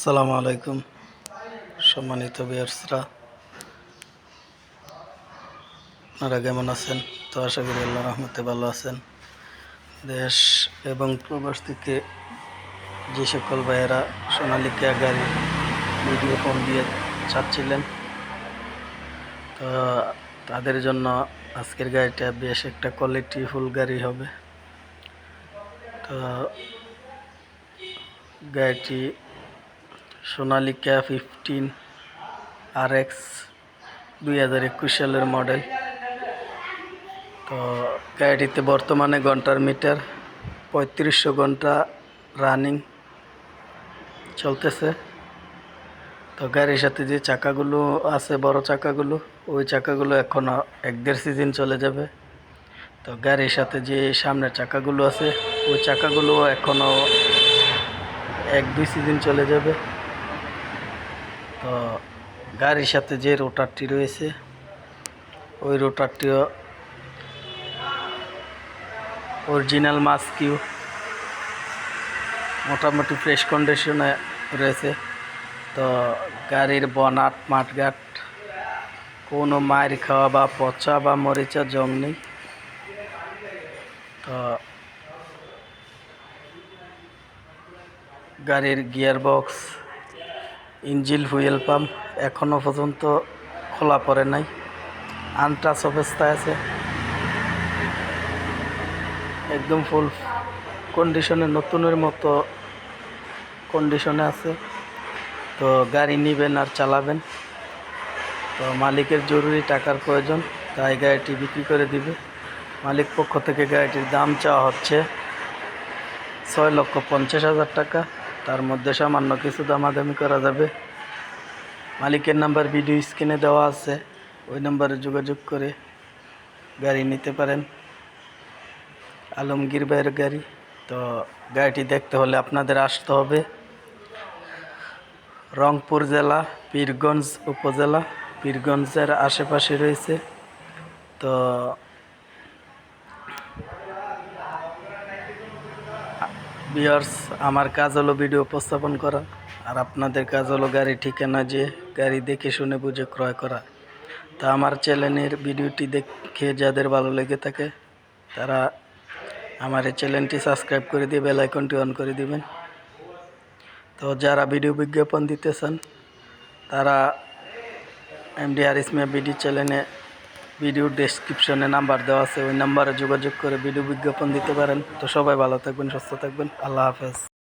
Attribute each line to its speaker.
Speaker 1: আসসালামু আলাইকুম, সম্মানিত বিয়ার্সরা আপনারা কেমন আছেন? তো আশা করি আল্লাহ রহমতে ভালো আছেন। দেশ এবং প্রবাস থেকে যে সকল ভাইয়েরা সোনালিকা গাড়ি ভিডিও ফোন দিয়ে চাচ্ছিলেন, তো তাদের জন্য আজকের গাড়িটা বেশ একটা কোয়ালিটি ফুল গাড়ি হবে। তো গাড়িটি সোনালিকা ফিফটিন আর এক্স দুই হাজার একুশ সালের মডেল তো গাড়িটিতে বর্তমানে ঘণ্টার মিটার পঁয়ত্রিশশো ঘণ্টা রানিং চলতেছে। তো গাড়ির সাথে যে চাকাগুলো আছে, বড় চাকাগুলো, ওই চাকাগুলো এখনও এক দেড় সিজন চলে যাবে। তো গাড়ির সাথে যে সামনের চাকাগুলো আছে, ওই চাকাগুলো এখনও এক দুই সিজন চলে যাবে। তো গাড়ির সাথে যে রোটারটি রয়েছে, ওই রোটারটিও অরিজিনাল মাস্কিউ মোটামুটি ফ্রেশ কন্ডিশনে রয়েছে। তো গাড়ির বনাট মাঠঘাট কোনো মায়ের খাওয়া বা পচা বা মরিচা জং নেই। তো গাড়ির gear box engine wheel pump এখনও পর্যন্ত খোলা পড়ে নাই। আনটাচ অবস্থায় আছে। একদম ফুল কন্ডিশনে নতুনের মতো কন্ডিশনে আছে। তো গাড়ি নেবেন আর চালাবেন। তো মালিকের জরুরি টাকার প্রয়োজন, তাই গাড়িটি বিক্রি করে দিবে। মালিক পক্ষ থেকে গাড়িটির দাম চাওয়া হচ্ছে ছয় লক্ষ পঞ্চাশ হাজার টাকা। তার মধ্যে সামান্য কিছু দামাদামি করা যাবে। মালিকের নাম্বার ভিডিও স্ক্রিনে দেওয়া আছে। ওই নাম্বারে যোগাযোগ করে গাড়ি নিতে পারেন। আলমগীর ভাইয়ের গাড়ি। তো গাড়িটি দেখতে হলে আপনাদের আসতে হবে। রংপুর জেলা, পীরগঞ্জ উপজেলা, পীরগঞ্জের আশেপাশে রয়েছে। তো বিয়ার্স আমার কাজ হলো ভিডিও উপস্থাপন করা আর আপনাদের কাজ হলো গাড়ি ঠিকানা যে গাড়ি দেখে শুনে বুঝে ক্রয় করা। তা আমার চ্যানেলের ভিডিওটি দেখে যাদের ভালো লেগে থাকে, তারা আমার এই চ্যানেলটি সাবস্ক্রাইব করে দিয়ে বেল আইকনটি অন করে দিবেন। তো যারা ভিডিও বিজ্ঞাপন দিতে চান, তারা এমডি হারিস মিয়া বিডি চ্যানেলে ভিডিও ডেসক্রিপশনে নাম্বার দেওয়া আছে, ওই নাম্বারে যোগাযোগ করে ভিডিও বিজ্ঞাপন দিতে পারেন। তো সবাই ভালো থাকবেন, সুস্থ থাকবেন। আল্লাহ হাফেজ।